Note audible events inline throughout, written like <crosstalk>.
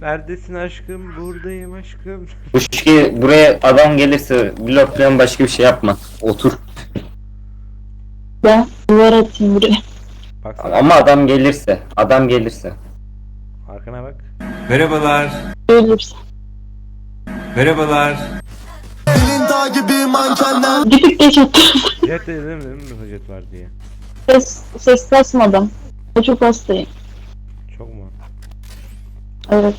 Neredesin aşkım? Buradayım aşkım. <laughs> Bu şiki buraya adam gelirse vlog falan başka bir şey yapma. Otur. Ben duvar atayım buraya. Baksana Ama adam gelirse. Adam gelirse. arkana bak. Merhabalar. Ölürse. Merhabalar. Elin gibi mankenler <laughs> Bir tık geç attım. Jet de dedim dedim mi jet var diye. Ses, ses kasmadım. Ben çok hastayım. Çok mu? Evet.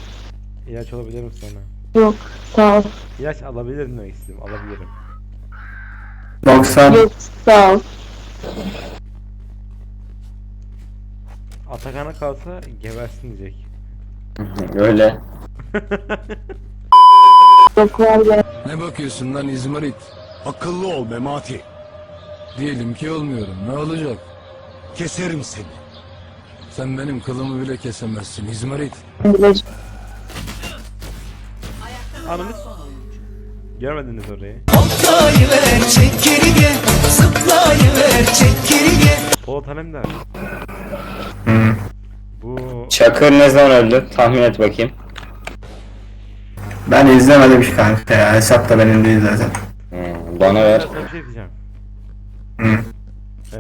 İlaç alabilir misin sana? Yok. Sağ ol. İlaç alabilirim demek istedim. Alabilirim. 90. Yok. Sağ ol. Atakan'a kalsa gebersin diyecek. Öyle. <laughs> Yok var ya. Ne bakıyorsun lan İzmarit? Akıllı ol Memati. Diyelim ki olmuyorum. Ne olacak? Keserim seni. Sen benim kılımı bile kesemezsin İzmarit. Anımız. Görmediniz orayı. Hoplayıver çek geri gel Zıplayıver çek geri gel Polat Alemdar. Bu Çakır ne zaman öldü? Tahmin et bakayım. Ben izlemedim ki kanka ya. Hesap da benim değil zaten. Hmm, bana ver. Sana bir şey diyeceğim. Hı. Ee,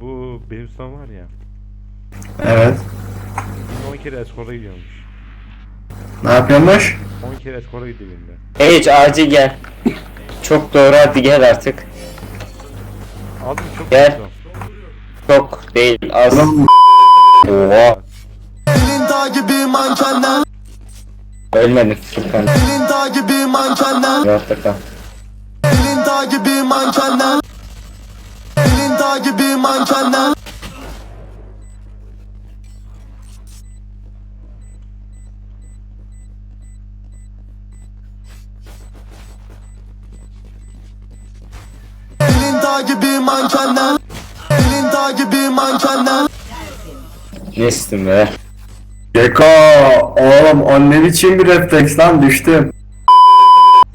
bu benim son var ya. Evet. 10 kere eskora gidiyormuş. Ne yapıyormuş? 10 kere eskora gidiyor bende. Hiç acil gel. Çok doğru hadi gel artık. Aldım çok Gel. kötü. Çok değil az. Oğlum Oha. Elin gibi mankenler Ölmedim Furkan. Elin gibi mankenler Rahatta kal. Elin gibi mankenler Elin gibi mankenler gibi mankenler Elin gibi mankenler Nestim be. Geko. Oğlum o ne biçim bir refleks lan düştüm.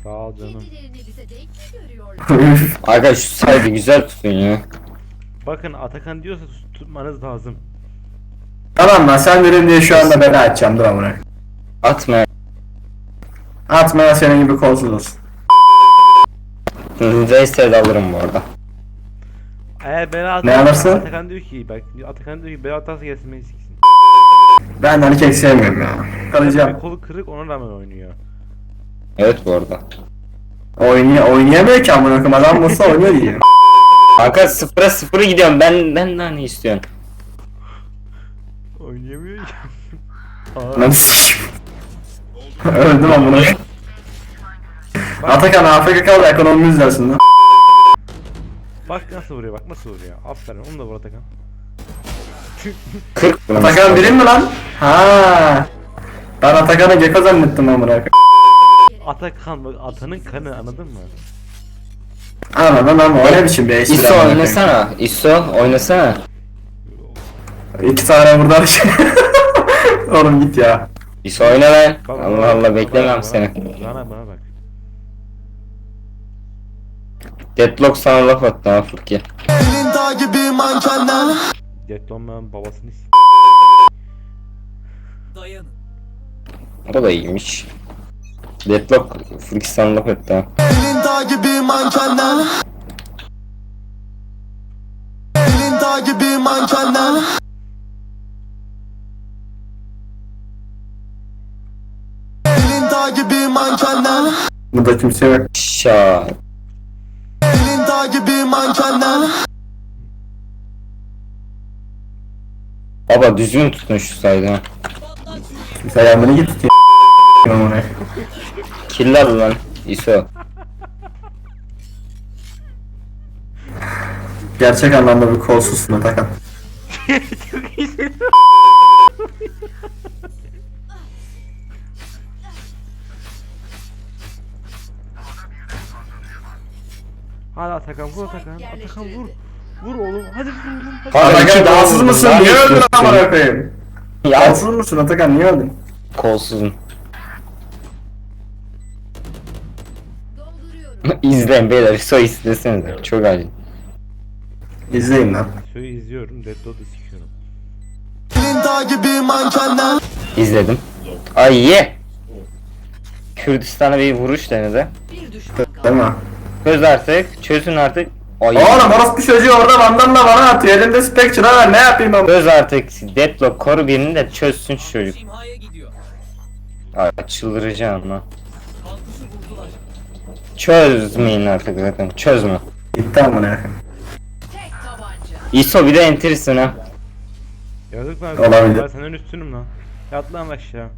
Sağ ol canım. <laughs> Aga şu saydı güzel tutun ya. Bakın Atakan diyorsa tut- tutmanız lazım. tamam lan sen verin diye şu anda bela açacağım dur amına. Atma. Atma ya senin gibi kolsuz olsun. Reis'e de alırım bu arada. Eğer bela Ne atarsa alırsın? Atakan diyor ki bak Atakan diyor ki bela atarsa gelsin beni siksin. Ben de erkek sevmiyorum ya. Kalacağım. kolu kırık ona rağmen oynuyor. Evet bu arada. Oynay oynayamıyor ki amına koyayım adam olsa oynuyor diye. <laughs> Kanka sıfıra sıfırı gidiyorum. Ben ben daha ne istiyorsun? Oynayamıyor ki. Aa, <laughs> Lan sikim. <laughs> Öldüm amına koyayım. Atakan AFK kal da ekonomi izlersin lan. Bak nasıl vuruyor bak nasıl vuruyor. Aferin onu da vur Atakan. 40 vurmuş. Atakan birin mi lan? Ha. Ben Atakan'ı Geko zannettim amına. Atakan bak atanın kanı anladın mı? Anladım ama o ne biçim bir espri İso amına koyayım. oynasana. İso oynasana. İki tane buradan <laughs> şey. Oğlum git ya. İso oyna lan. Bak, Allah Allah bak, beklemem seni. Bana bana bak. Deadlock sana laf attı ha Furki. Elin gibi mankenler Deadlock'un babasını s- O da iyiymiş. Deadlock Furki sana laf etti ha. Elin gibi mankenler Elin gibi mankenler Elin gibi mankenler Burada kimse yok. Şa. Elin gibi mankenler Baba düzgün tutun şu saydı ha. Yanına git. Koyayım. Killer lan İso. Gerçek anlamda bir kolsuzsun Atakan. <laughs> Hadi Atakan vur Atakan. Atakan vur. Vur oğlum. Hadi vur oğlum. Hadi. Atakan rahatsız mısın? Niye ne öldün amına koyayım? Ya Rahatsız mısın Atakan? Niye öldün? kolsuzun. Dolduruyorum. İzleyin beyler İso izlesenize. Çok acil. İzleyin lan. Şöyle izliyorum. Deadlock'u sikiyorum. Elin gibi mankenler İzledim. Ay ye. Kürdistan'a bir vuruş denedi. Bir düşman kaldı. Değil mi? Çöz artık. Çözün artık. Ay. Oğlum orospu çocuğu orada vandalla bana atıyor. Elinde Spectre var ne yapayım ben? Çöz artık. Deadlock koru birini de çözsün şu çocuk. Ay çıldıracağım lan. Çözmeyin artık zaten. Çözme. Gitti amına tabanca. ISO bir de enteresin ha. Yazık lan. Olabilir. Ben senden üstünüm lan. Yat lan aşağı.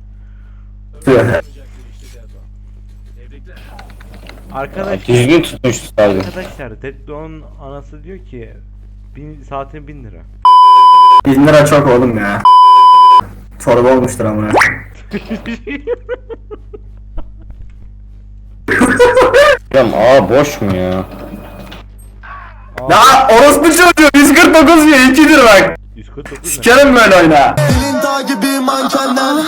Arkadaş. Düzgün tutmuştu sadece. Arkadaşlar Deadlock'un anası diyor ki bin, saatine 1000 lira. 1000 lira çok oğlum ya. Çorba olmuştur amına. Hocam aa boş mu ya? Ya orospu çocuğu 149 diyor 2'dir bak. 149 ne? Sikerim böyle oyna.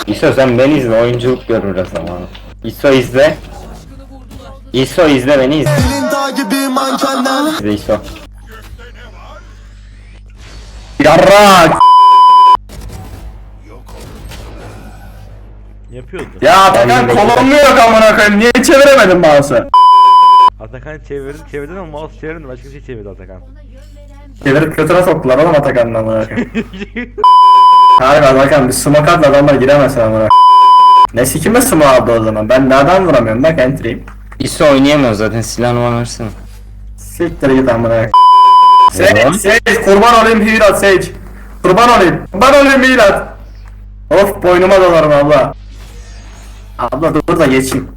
ISO sen beni izle oyunculuk gör biraz zamanı. ISO izle. ISO izle beni izle. Elin dağ gibi mankenler İzle ISO. Yarrak. Yapıyordu. Ya Atakan kolonlu yok amına koyayım. Niye çeviremedin mouse'u? Atakan çevirdi çevirdi ama mouse çevirdi başka bir şey çevirdi Atakan. Çevirip kötüne soktular oğlum Atakan'ın amına koyayım. <laughs> Harbi Atakan bir smoke atla adamlar giremezsin amına. Ne sikime smoke aldı o zaman? Ben nereden vuramıyorum bak entry'yim. ISO oynayamıyor zaten silahını bana versene. Siktir git amına. Sage, Sage kurban olayım heal at Sage. Kurban olayım. Kurban olayım heal at. Of boynuma dolarım abla. Abla dur, da geçeyim.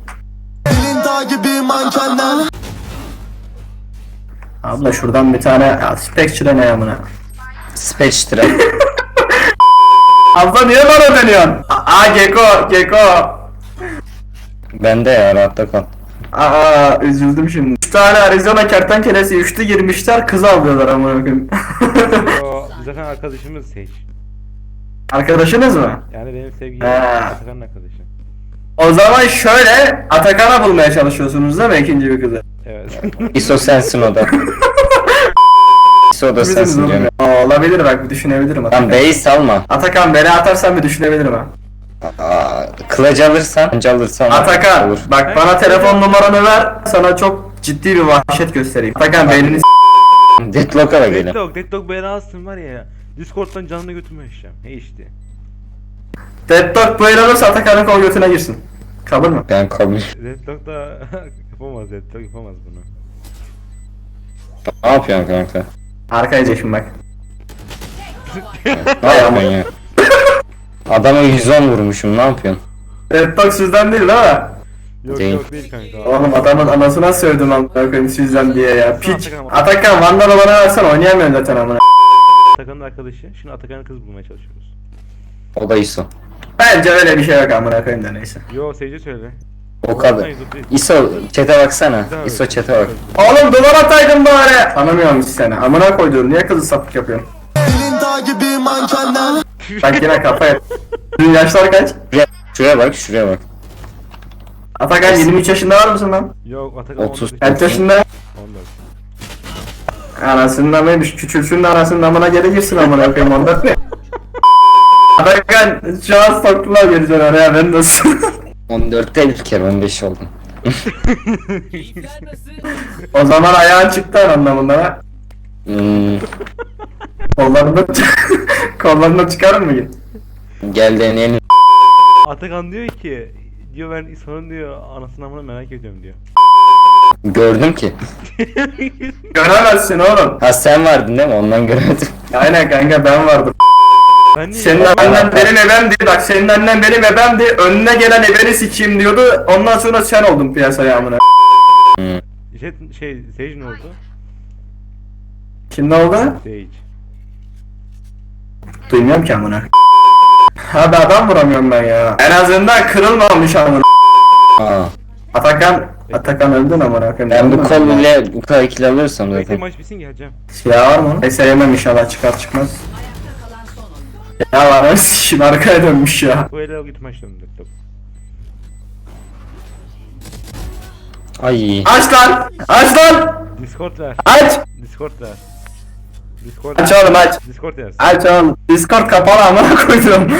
Elin dağ gibi mankenler Abla şuradan bir tane Spectre ne amına. Spectre. <laughs> Abla niye bana dönüyorsun? Aa Geko, Geko. Bende ya rahatta kal. Aa üzüldüm şimdi. 3 tane Arizona kertenkelesi üçlü girmişler kız alıyorlar amına koyayım. o <laughs> zaten arkadaşımız Sage. Arkadaşınız mı? Yani benim sevgilim He. Atakan'ın arkadaşı. O zaman şöyle Atakan'a bulmaya çalışıyorsunuz değil mi ikinci bir kızı? Evet. <laughs> ISO sensin o da. <laughs> ISO da sensin diyorum. Aa, olabilir bak bir düşünebilirim Atakan. Lan B'yi salma. Atakan beni atarsan bir düşünebilirim ha. Aa, kılıcı alırsan, kılıcı alırsan Atakan olur. bak bana telefon numaranı ver sana çok ciddi bir vahşet göstereyim. Atakan beynini s- Deadlock'a da gelin. Deadlock, Deadlock beni alsın var ya. Discord'dan canını götürme yaşayacağım. He işte. Deadlock böyle olursa Atakan'ın kol götüne girsin. Kabul mü? Ben kabul. Deadlock da <laughs> yapamaz Deadlock yapamaz bunu. Ne yapıyorsun kanka? Arkaya şimdi bak. Ne yapıyorsun ya? Adama 110 vurmuşum ne yapıyorsun? Deadlock sizden değil mi? Yok Değil. yok değil kanka. Oğlum adamın anasına sövdüm amına koyayım sizden diye ya. Piç. Atakan- Atakan Vandal bana versen oynayamıyorum zaten amına. Atakan'ın arkadaşı. Şimdi Atakan'ın kız bulmaya çalışıyoruz. O da ISO. Bence öyle bir şey yok amına koyayım da neyse. Yo Sage'e söyle. O kadar. ISO chat'e baksana. ISO evet. chat'e bak. Oğlum duvar ataydın bari. Tanımıyorum hiç seni. Amına koyduğum niye kızı sapık yapıyorsun? Elin gibi mankenler Bak yine kafaya. Sizin yaşlar kaç? Şuraya, şuraya bak, şuraya bak. Atakan 23 yaşında var mısın lan? Yok Atakan 30. 14. Kaç yaşında? 14. Anasının amıymış. Küçülsün de anasının amına geri girsin amına koyayım ondan ne? Atakan şu an soktular geleceksin oraya ben nasıl? 14'te bir kere 15 oldum. <laughs> o zaman ayağın çıktı anlamında ha. Hmm, Kollarını <laughs> kollarını çıkarır mı git? gel deneyelim. Atakan diyor ki diyor ben İsa'nın diyor anasını amına merak ediyorum diyor. Gördüm ki. <laughs> Göremezsin oğlum. Ha sen vardın değil mi? Ondan göremedim. Aynen kanka ben vardım. Ben niye? Senin annen benim ebemdi. Bak senin annen benim ebemdi. Önüne gelen ebeni sikeyim diyordu. Ondan sonra sen oldun piyasaya amına. Şey, şey Sage ne oldu? Kim ne oldu? Sage. Duymuyorum ki amına. Abi adam vuramıyorum ben ya. En azından kırılmamış amına. Aa, Atakan Atakan öldün amına koyayım. ben bu kol ile bu kadar kill alırsam Bekle zaten. maç bitsin geleceğim. Silah var mı? Neyse yemem inşallah çıkar çıkmaz. Ya var şimdi arkaya dönmüş ya. Bu ele git maç döndü. Ay. Aç lan! Aç lan! Discord ver. Aç! Discord ver. Discord Aç oğlum aç! Discord yaz. Aç oğlum. Discord kapalı amına koydum.